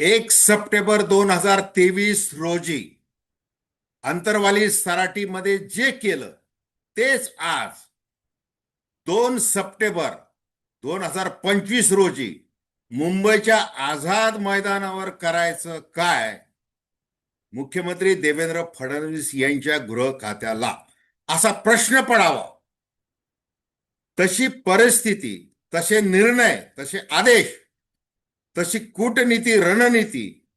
एक सप्टेंबर दोन हजार तेवीस रोजी अंतरवाली सराटीमध्ये जे केलं तेच आज दोन सप्टेंबर दोन हजार पंचवीस रोजी मुंबईच्या आझाद मैदानावर करायचं काय? मुख्यमंत्री देवेंद्र फडणवीस यांच्या गृह खात्याला असा प्रश्न पडावा. तशी परिस्थिती तसे निर्णय तसे आदेश तशी कूटनीती रणनीती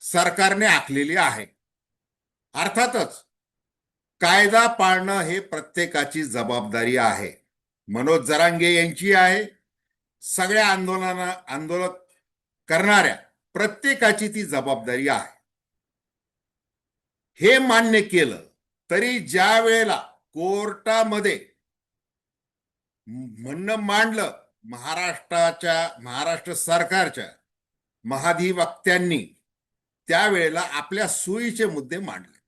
सरकारने आखलेली आहे. अर्थातच कायदा पाळणं हे प्रत्येकाची जबाबदारी आहे. मनोज जरांगे यांची आहे. सगळ्या आंदोलना आंदोलन करणाऱ्या प्रत्येकाची ती जबाबदारी आहे. हे मान्य केलं तरी ज्या वेळेला कोर्टामध्ये म्हणणं मांडलं महाराष्ट्राच्या महाराष्ट्र सरकारच्या महाधिवक्त्यांनी त्यावेळेला आपल्या सोयीचे मुद्दे मांडले.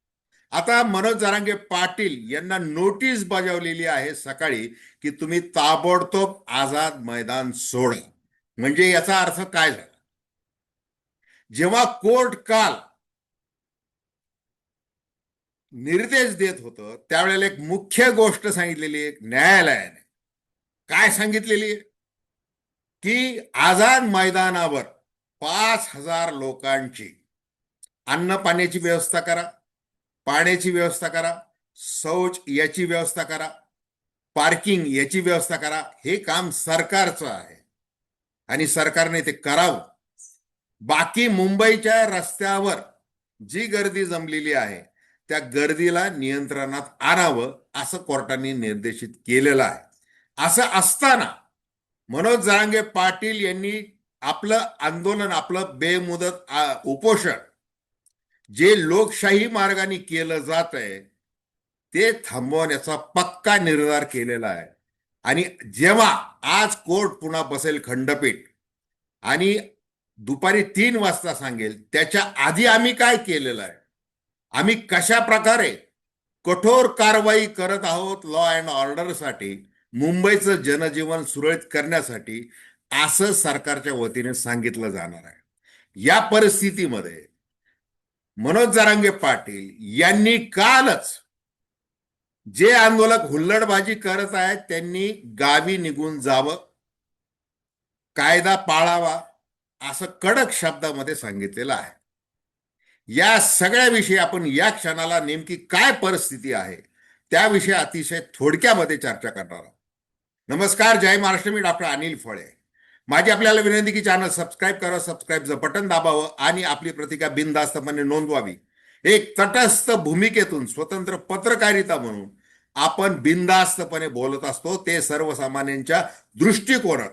आता मनोज जरांगे पाटील यांना नोटीस बजावलेली आहे सकाळी की तुम्ही ताबडतोब आझाद मैदान सोडा. म्हणजे याचा अर्थ काय झाला? जेव्हा कोर्ट काल निर्देश देत होतं त्यावेळेला एक मुख्य गोष्ट सांगितलेली आहे न्यायालयाने. काय सांगितलेली आहे? की आझाद मैदानावर पाच हजार लोकांची अन्न पाण्याची व्यवस्था करा पाण्याची व्यवस्था करा शौच याची व्यवस्था करा पार्किंग याची व्यवस्था करा हे काम सरकारचं आहे. आणि सरकारने ते करावं. बाकी मुंबईच्या रस्त्यावर जी गर्दी जमलेली आहे त्या गर्दीला नियंत्रणात आणावं असं कोर्टाने निर्देशित केलेलं आहे. असं असताना मनोज जरांगे पाटील यांनी आपलं आंदोलन आपलं बेमुदत उपोषण जे लोकशाही मार्गाने केलं जात आहे ते थांबवण्याचा पक्का निर्धार केलेला आहे. आणि जेव्हा आज कोर्ट पुन्हा बसेल खंडपीठ आणि दुपारी तीन वाजता सांगेल त्याच्या आधी आम्ही काय केलेलं आहे? आम्ही कशा प्रकारे कठोर कारवाई करत आहोत लॉ अँड ऑर्डरसाठी मुंबईचं जनजीवन सुरळीत करण्यासाठी असं सरकारच्या वतीने सांगितलं जाणार आहे. या परिस्थितीमध्ये मनोज जरांगे पाटील यांनी कालच जे आंदोलक हुल्लडबाजी करत आहेत त्यांनी गावी निघून जावं कायदा पाळावा असं कडक शब्दामध्ये सांगितलेलं आहे. या सगळ्याविषयी आपण या क्षणाला नेमकी काय परिस्थिती आहे त्याविषयी अतिशय थोडक्यामध्ये चर्चा करणार आहोत. नमस्कार जय महाराष्ट्र. मी डॉक्टर अनिल फळे. माझी आपल्याला विनंती की चॅनल सबस्क्राईब करा सबस्क्राईबचं बटन दाबावं आणि आपली प्रतिका बिनधास्तपणे नोंदवावी. एक तटस्थ भूमिकेतून स्वतंत्र पत्रकारिता म्हणून आपण बिनधास्तपणे बोलत असतो ते सर्वसामान्यांच्या दृष्टिकोनात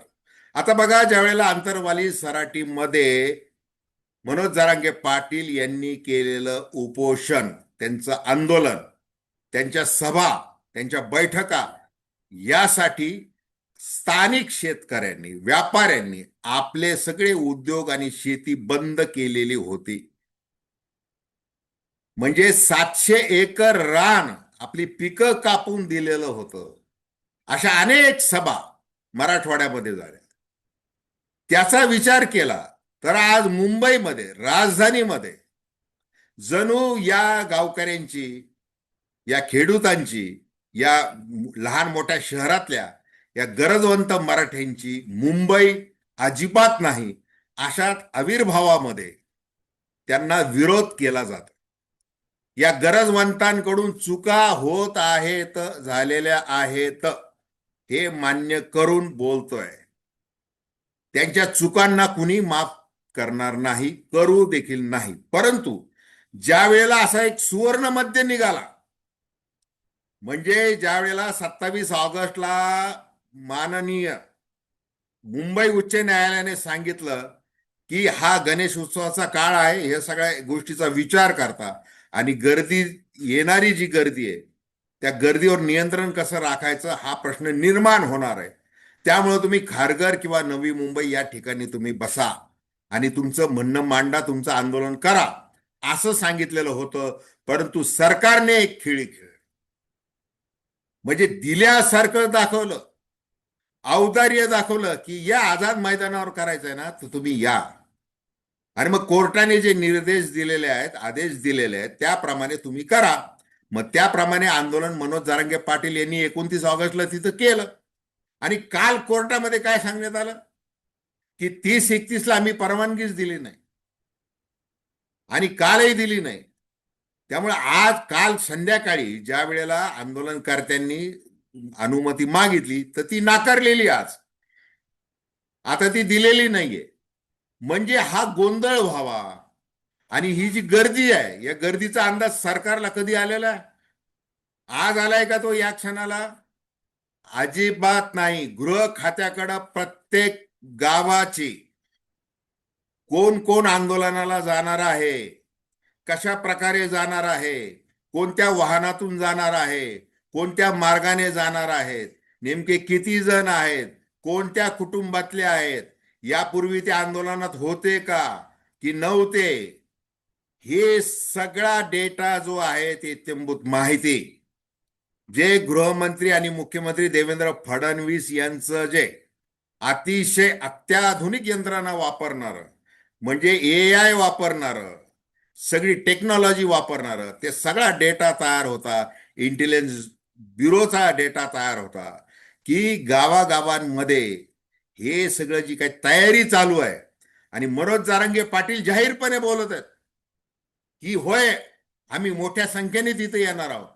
आता बघा ज्या वेळेला आंतरवाली सराटीमध्ये मनोज जरांगे पाटील यांनी केलेलं उपोषण त्यांचं आंदोलन त्यांच्या सभा त्यांच्या बैठका यासाठी स्थानिक शेतकऱ्यांनी व्यापाऱ्यांनी आपले सगळे उद्योग आणि शेती बंद केलेली होती. म्हणजे सातशे एकर रान आपली पिकं कापून दिलेलं होतं. अशा अनेक सभा मराठवाड्यामध्ये झाल्या. त्याचा विचार केला तर आज मुंबईमध्ये राजधानीमध्ये जणू या गावकऱ्यांची या खेडूतांची या लहान मोठ्या शहरातल्या या गरजवंत मराठ्यांची मुंबई अजिबात नाही अशात आविर्भावामध्ये त्यांना विरोध केला जातो. या गरजवंतांकडून चुका होत आहेत झालेल्या आहेत हे मान्य करून बोलतोय. त्यांच्या चुकांना कुणी माफ करणार नाही करू देखील नाही. परंतु ज्या वेळेला असा एक सुवर्ण मध्य निघाला म्हणजे ज्या वेळेला सत्तावीस ऑगस्टला माननीय मुंबई उच्च न्यायालयाने सांगितलं की हा गणेश उत्सवाचा काळ आहे हे सगळ्या गोष्टीचा विचार करता. आणि गर्दी येणारी जी गर्दी आहे त्या गर्दीवर नियंत्रण कसं राखायचं हा प्रश्न निर्माण होणार आहे. त्यामुळे तुम्ही खारघर किंवा नवी मुंबई या ठिकाणी तुम्ही बसा आणि तुमचं म्हणणं मांडा तुमचं आंदोलन करा. असं सांगितलेलं होतं परंतु सरकारने एक खेळी खेळ म्हणजे दिल्यासारखं दाखवलं. औदार्य दाखवलं की या आझाद मैदानावर करायचंय ना तर तुम्ही या. आणि मग कोर्टाने जे निर्देश दिलेले आहेत आदेश दिलेले आहेत त्याप्रमाणे तुम्ही करा. मग त्याप्रमाणे आंदोलन मनोज जारंगे पाटील यांनी एकोणतीस ऑगस्टला तिथं केलं. आणि काल कोर्टामध्ये काय सांगण्यात आलं? की तीस एकतीसला आम्ही परवानगीच दिली नाही. आणि कालही दिली नाही. त्यामुळे आज काल संध्याकाळी ज्या वेळेला आंदोलनकर्त्यांनी अनुमती मागितली तर ती नाकारलेली आज. आता ती दिलेली नाहीये. म्हणजे हा गोंधळ व्हावा. आणि ही जी गर्दी आहे या गर्दीचा अंदाज सरकारला कधी आलेला आहे? आज आलाय का तो या क्षणाला? अजिबात नाही. गृह खात्याकडं प्रत्येक गावाची कोण कोण आंदोलनाला जाणार आहे? कशा प्रकारे जाणार आहे? कोणत्या वाहनातून जाणार आहे? कोणत्या मार्गाने जाणार आहेत? नेमके किती जण आहेत? कोणत्या कुटुंबातले आहेत? यापूर्वी ते आंदोलनात होते का? की नव्हते? हे सगळा डेटा जो आहे ते इत्यंभूत माहिती. जे गृहमंत्री आणि मुख्यमंत्री देवेंद्र फडणवीस यांचं जे अतिशय अत्याधुनिक यंत्रणा वापरणार म्हणजे ए आय वापरणार सगळी टेक्नॉलॉजी वापरणार ते सगळा डेटा तयार होता. इंटेलिजन्स ब्युरोचा डेटा तयार होता. की गावागावांमध्ये हे सगळं जी काही तयारी चालू आहे आणि मनोज जारंगे पाटील जाहीरपणे बोलत आहेत की होय आम्ही मोठ्या संख्येने तिथे येणार आहोत.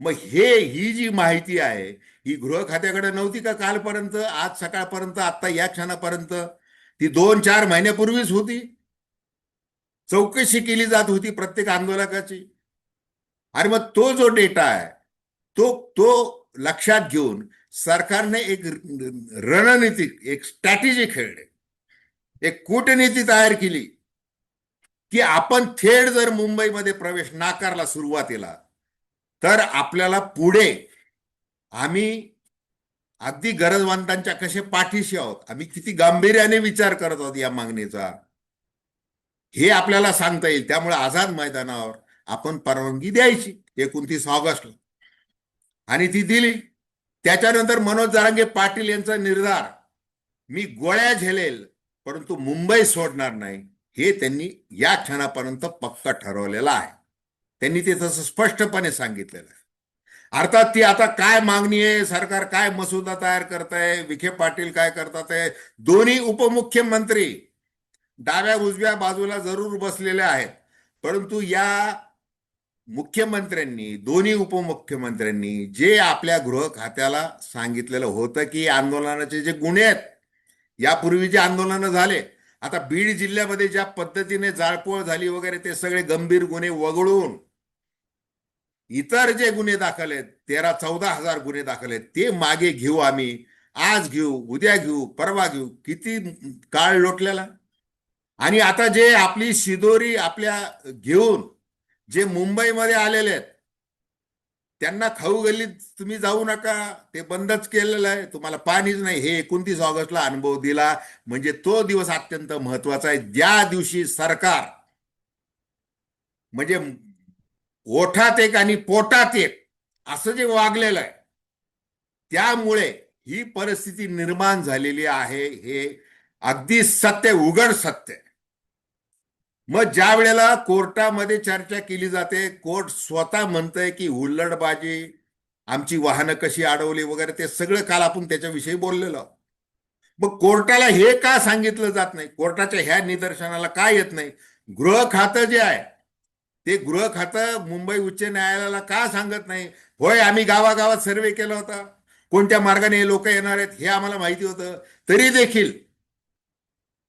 मग हे ही जी माहिती आहे ही गृह खात्याकडे नव्हती का कालपर्यंत आज सकाळपर्यंत आता या क्षणापर्यंत? ती दोन चार महिन्यापूर्वीच होती. चौकशी केली जात होती प्रत्येक आंदोलकाची. आणि मग तो जो डेटा आहे तो तो लक्षात घेऊन सरकारने एक रणनीती एक स्ट्रॅटेजी खेळली. एक कूटनीती तयार केली. की आपण थेट जर मुंबईमध्ये प्रवेश नाकारला सुरुवातीला तर आपल्याला पुढे आम्ही अगदी गरजवंतांच्या कसे पाठीशी आहोत? आम्ही किती गांभीर्याने विचार करत आहोत या मागणीचा? हे आपल्याला सांगता येईल. त्यामुळे आझाद मैदानावर आपण परवानगी द्यायची. एकोणतीस ऑगस्टला. आणि ती दिली. त्याच्यानंतर मनोज जारांगे पाटील यांचा निर्धार. मी गोळ्या झेलेल परंतु मुंबई सोडणार नाही. हे त्यांनी या क्षणापर्यंत पक्क ठरवलेलं आहे. त्यांनी ते तसं स्पष्टपणे सांगितलेलं आहे. अर्थात ती आता काय मागणी आहे? सरकार काय मसुदा तयार करत आहे विखे पाटील काय करतात आहे दोन्ही उपमुख्यमंत्री डाव्या उजव्या बाजूला जरूर बसलेल्या आहेत. परंतु या मुख्यमंत्र्यांनी दोन्ही उपमुख्यमंत्र्यांनी जे आपल्या गृह खात्याला सांगितलेलं होतं की आंदोलनाचे जे गुन्हे आहेत यापूर्वी जे आंदोलनं झाले आता बीड जिल्ह्यामध्ये ज्या पद्धतीने जाळपोळ झाली वगैरे ते सगळे गंभीर गुन्हे वगळून इतर जे गुन्हे दाखल आहेत तेरा चौदा हजार गुन्हे दाखल आहेत ते मागे घेऊ आम्ही. आज घेऊ उद्या घेऊ परवा घेऊ किती काळ लोटलेला? आणि आता जे आपली शिदोरी आपल्या घेऊन जे मुंबईमध्ये आलेले आहेत त्यांना खाऊ गल्लीत तुम्ही जाऊ नका ते बंदच केलेलं आहे. तुम्हाला पाणीच नाही. हे एकोणतीस ऑगस्टला अनुभव दिला. म्हणजे तो दिवस अत्यंत महत्त्वाचा आहे. ज्या दिवशी सरकार म्हणजे ओठात एक आणि पोटात एक असं जे वागलेलं आहे त्यामुळे ही परिस्थिती निर्माण झालेली आहे. हे अगदी सत्य उघड सत्य मग ज्या वेळेला कोर्टामध्ये चर्चा केली जाते कोर्ट स्वतः म्हणतंय की हुल्लडबाजी आमची वाहनं कशी अडवली वगैरे ते सगळं काल आपण त्याच्याविषयी बोललेलो मग कोर्टाला हे का सांगितलं जात नाही? कोर्टाच्या ह्या निदर्शनाला का येत नाही? गृह खातं जे आहे ते गृह खातं मुंबई उच्च न्यायालयाला का सांगत नाही? होय आम्ही गावागावात सर्वे केला होता. कोणत्या मार्गाने हे लोक येणार आहेत हे आम्हाला माहिती होतं. तरी देखील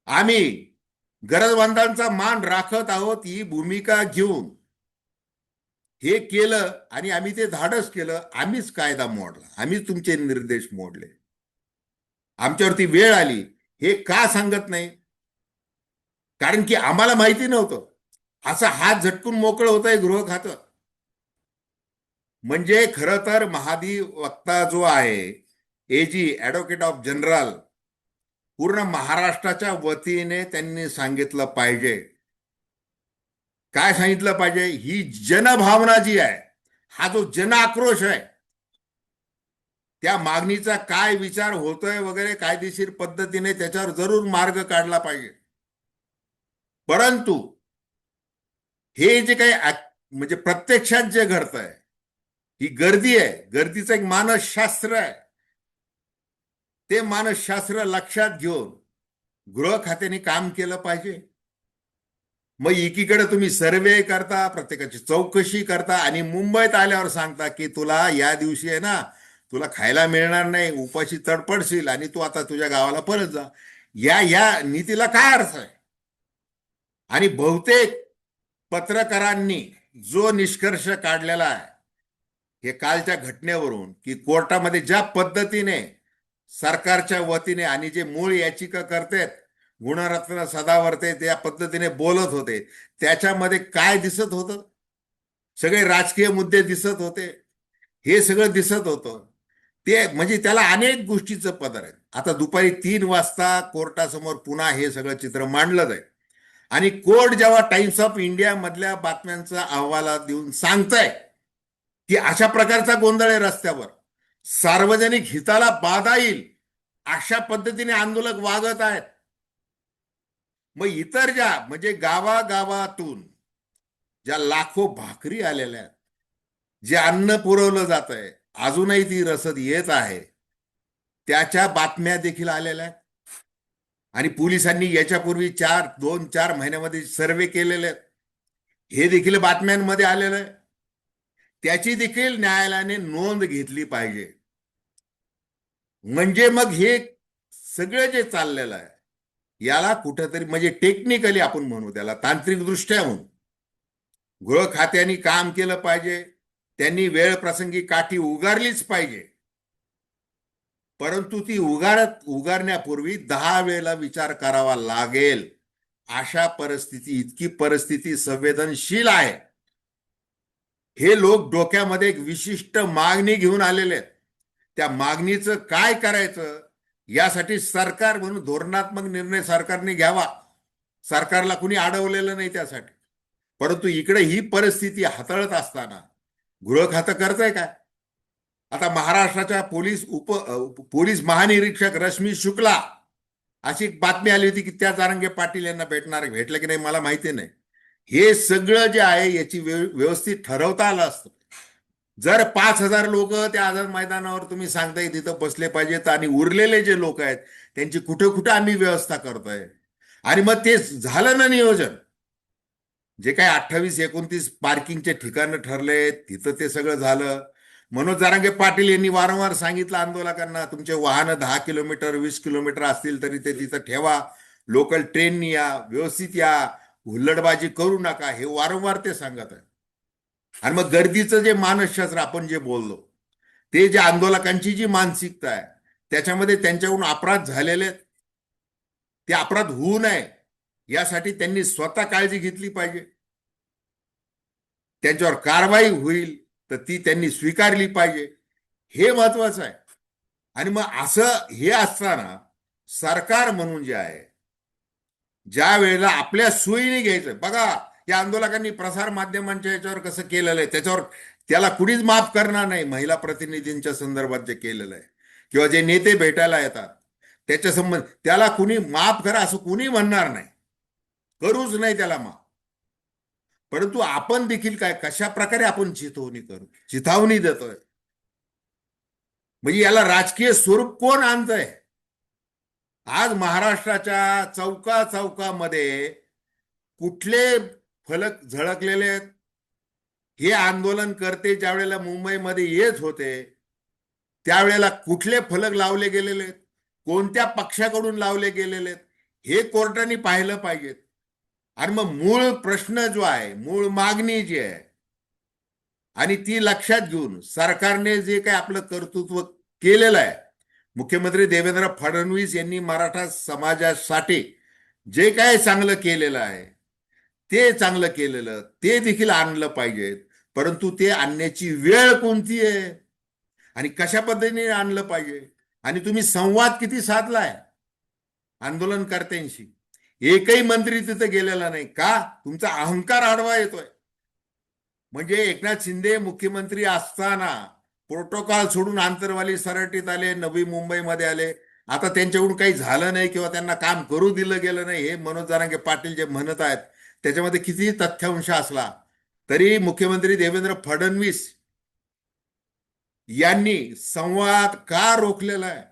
आम्ही गरजवंतांचा मान राखत आहोत ही भूमिका घेऊन. हे केलं आणि आम्ही ते धाडस केलं आम्हीच कायदा मोडला आम्हीच तुमचे निर्देश मोडले. आमच्यावरती वेळ आली हे का सांगत नाही? कारण की आम्हाला माहिती नव्हतं. असं हात झटकून मोकळं होत आहे गृह खातं. म्हणजे खरं तर महाधिवक्ता जो आहे एजी ॲडव्होकेट ऑफ जनरल पूर्ण महाराष्ट्राच्या वतीने त्यांनी सांगितलं पाहिजे. काय सांगितलं पाहिजे? ही जनभावना जी आहे हा जो जन आक्रोश आहे त्या मागणीचा काय विचार होतोय वगैरे कायदेशीर पद्धतीने त्याच्यावर जरूर मार्ग काढला पाहिजे. परंतु हे जे काही म्हणजे प्रत्यक्षात जे घडत आहे ही गर्दी आहे. गर्दीचं एक मानसशास्त्र आहे. ते मानसशास्त्र लक्षात घेऊन गृह खात्याने काम केलं पाहिजे. मग एकीकडे तुम्ही सर्वे करता प्रत्येकाची चौकशी करता आणि मुंबईत आल्यावर सांगता की तुला या दिवशी आहे ना तुला खायला मिळणार नाही उपाशी तडपडशील आणि तू आता तुझ्या गावाला परत जा. या या नीतीला काय अर्थ आहे? आणि बहुतेक पत्रकारांनी जो निष्कर्ष काढलेला आहे हे कालच्या घटनेवरून की कोर्टामध्ये ज्या पद्धतीने सरकारच्या वतीने आणि जे मूळ याचिका करतायत गुणरत्न सदावर्ते त्या पद्धतीने बोलत होते. त्याच्यामध्ये काय दिसत होतं? सगळे राजकीय मुद्दे दिसत होते. हे सगळं दिसत होतं. ते म्हणजे त्याला अनेक गोष्टीचं पदर आहे आता दुपारी तीन वाजता कोर्टासमोर पुन्हा हे सगळं चित्र मांडलं जाईल. आणि कोर्ट जेव्हा टाइम्स ऑफ इंडिया मधल्या बातम्यांचा अहवाला देऊन सांगताय की अशा प्रकारचा गोंधळ आहे रस्त्यावर. सार्वजनिक हिताला बाधा येईल अशा पद्धतीने आंदोलक वागत आहेत. मग इतर ज्या म्हणजे गावागावातून ज्या लाखो भाकरी आलेल्या आहेत जे अन्न पुरवलं जात आहे अजूनही ती रसद येत आहे त्याच्या बातम्या देखील आलेल्या आहेत. आणि पोलिसांनी याच्यापूर्वी चार दोन चार महिन्यामध्ये सर्वे केलेले आहेत. हे देखील बातम्यांमध्ये आलेलं आहे. त्याची देखील न्यायालयाने नोंद घेतली पाहिजे. म्हणजे मग हे सगळं जे चाललेलं आहे याला कुठंतरी म्हणजे टेक्निकली आपण म्हणू त्याला तांत्रिक दृष्ट्या म्हणू. गृह खात्याने काम केलं पाहिजे त्यांनी वेळ प्रसंगी काठी उगारलीच पाहिजे. परंतु ती उगारत उगारण्यापूर्वी दहा वेळेला विचार करावा लागेल. अशा परिस्थिती इतकी परिस्थिती संवेदनशील आहे. हे लोक डोक्यामध्ये एक विशिष्ट मागणी घेऊन आलेले आहेत. त्या मागणीचं काय करायचं? यासाठी सरकार म्हणून धोरणात्मक निर्णय सरकारने घ्यावा. सरकारला कुणी अडवलेलं नाही त्यासाठी. परंतु इकडे ही परिस्थिती हाताळत असताना गृह खातं करतंय काय आता महाराष्ट्राच्या पोलीस उप पोलीस महानिरीक्षक रश्मी शुक्ला अशी एक बातमी आली होती की त्या जारंगे पाटील यांना भेटणार भेटलं की नाही मला माहिती नाही. हे सगळं जे आहे याची व्यवस्थित ठरवता आलं असतं. जर पाच हजार लोक त्या आझाद मैदानावर तुम्ही सांगताय तिथं बसले पाहिजेत आणि उरलेले जे लोक आहेत त्यांची कुठे कुठे आम्ही व्यवस्था करतोय? आणि मग ते झालं ना नियोजन. जे काही अठ्ठावीस एकोणतीस पार्किंगचे ठिकाणं ठरले तिथं ते सगळं झालं. मनोज जारांगे पाटील यांनी वारंवार सांगितलं आंदोलकांना तुमचे वाहनं दहा किलोमीटर वीस किलोमीटर असतील तरी ते तिथं ठेवा. लोकल ट्रेननी या व्यवस्थित या हुल्लडबाजी करू नका हे वारंवार ते सांगत आहे आणि मग गर्दीचं जे मानसशास्त्र आपण जे बोललो ते जे आंदोलकांची जी मानसिकता आहे त्याच्यामध्ये त्यांच्याकडून अपराध झालेले आहेत. ते अपराध होऊ नये यासाठी त्यांनी स्वतः काळजी घेतली पाहिजे. त्यांच्यावर कारवाई होईल तर ती त्यांनी स्वीकारली पाहिजे. हे महत्वाचं आहे. आणि मग असं हे असताना सरकार म्हणून जे आहे ज्या वेळेला आपल्या सोयीने घ्यायचं बघा या आंदोलकांनी प्रसार माध्यमांच्या याच्यावर कसं केलेलं आहे त्याच्यावर त्याला कुणीच माफ करणार नाही महिला प्रतिनिधींच्या संदर्भात जे केलेलं आहे. किंवा जे नेते भेटायला येतात त्याच्या संबंध त्याला कुणी माफ करा असं कुणी म्हणणार नाही. करूच नाही त्याला माफ. परंतु आपण देखील काय कशा प्रकारे आपण चिथवणी करू? चिथावणी देतोय. म्हणजे याला राजकीय स्वरूप कोण आणतंय? आज महाराष्ट्राच्या चौका चौकामध्ये कुठले फलक झळकलेले आहेत. हे आंदोलन करते ज्या वेळेला मुंबईमध्ये येत होते त्यावेळेला कुठले फलक लावले गेलेले आहेत? कोणत्या पक्षाकडून लावले गेलेले आहेत? हे कोर्टाने पाहिलं पाहिजेत आणि मग मूळ प्रश्न जो आहे मूळ मागणी जी आहे आणि ती लक्षात घेऊन सरकारने जे काही आपलं कर्तृत्व केलेलं आहे मुख्यमंत्री देवेंद्र फडणवीस यांनी मराठा समाजासाठी जे काय चांगलं केलेलं आहे ते चांगलं केलेलं ते देखील आणलं पाहिजे. परंतु ते आणण्याची वेळ कोणती आहे? आणि कशा पद्धतीने आणलं पाहिजे? आणि तुम्ही संवाद किती साधलाय? आंदोलनकर्त्यांशी. एकही मंत्री तिथं गेलेला नाही. का? तुमचा अहंकार आडवा येतोय. म्हणजे एकनाथ शिंदे मुख्यमंत्री असताना प्रोटोकॉल सोडून आंतरवाली सराटीत आले नवी मुंबईमध्ये आले. आता त्यांच्याकडून काही झालं नाही किंवा त्यांना काम करू दिलं गेलं नाही हे मनोज जारांगे पाटील जे म्हणत आहेत त्याच्यामध्ये कितीही तथ्यांश असला तरी मुख्यमंत्री देवेंद्र फडणवीस यांनी संवाद का रोखलेला आहे?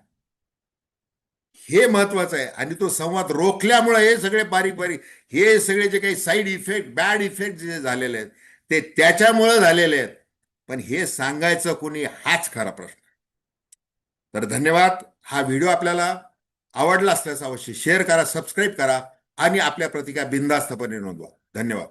हे महत्वाचं आहे. आणि तो संवाद रोखल्यामुळे हे सगळे बारीक बारीक हे सगळे जे काही साईड इफेक्ट बॅड इफेक्ट जे झालेले आहेत ते त्याच्यामुळे झालेले आहेत. पण हे सांगायचं कोणी हाच खरा प्रश्न तर धन्यवाद. हा व्हिडिओ आपल्याला आवडला असल्यास अवश्य शेअर करा सबस्क्राईब करा. आणि आपल्या प्रतिका बिनधास्तपणे नोंदवा. धन्यवाद.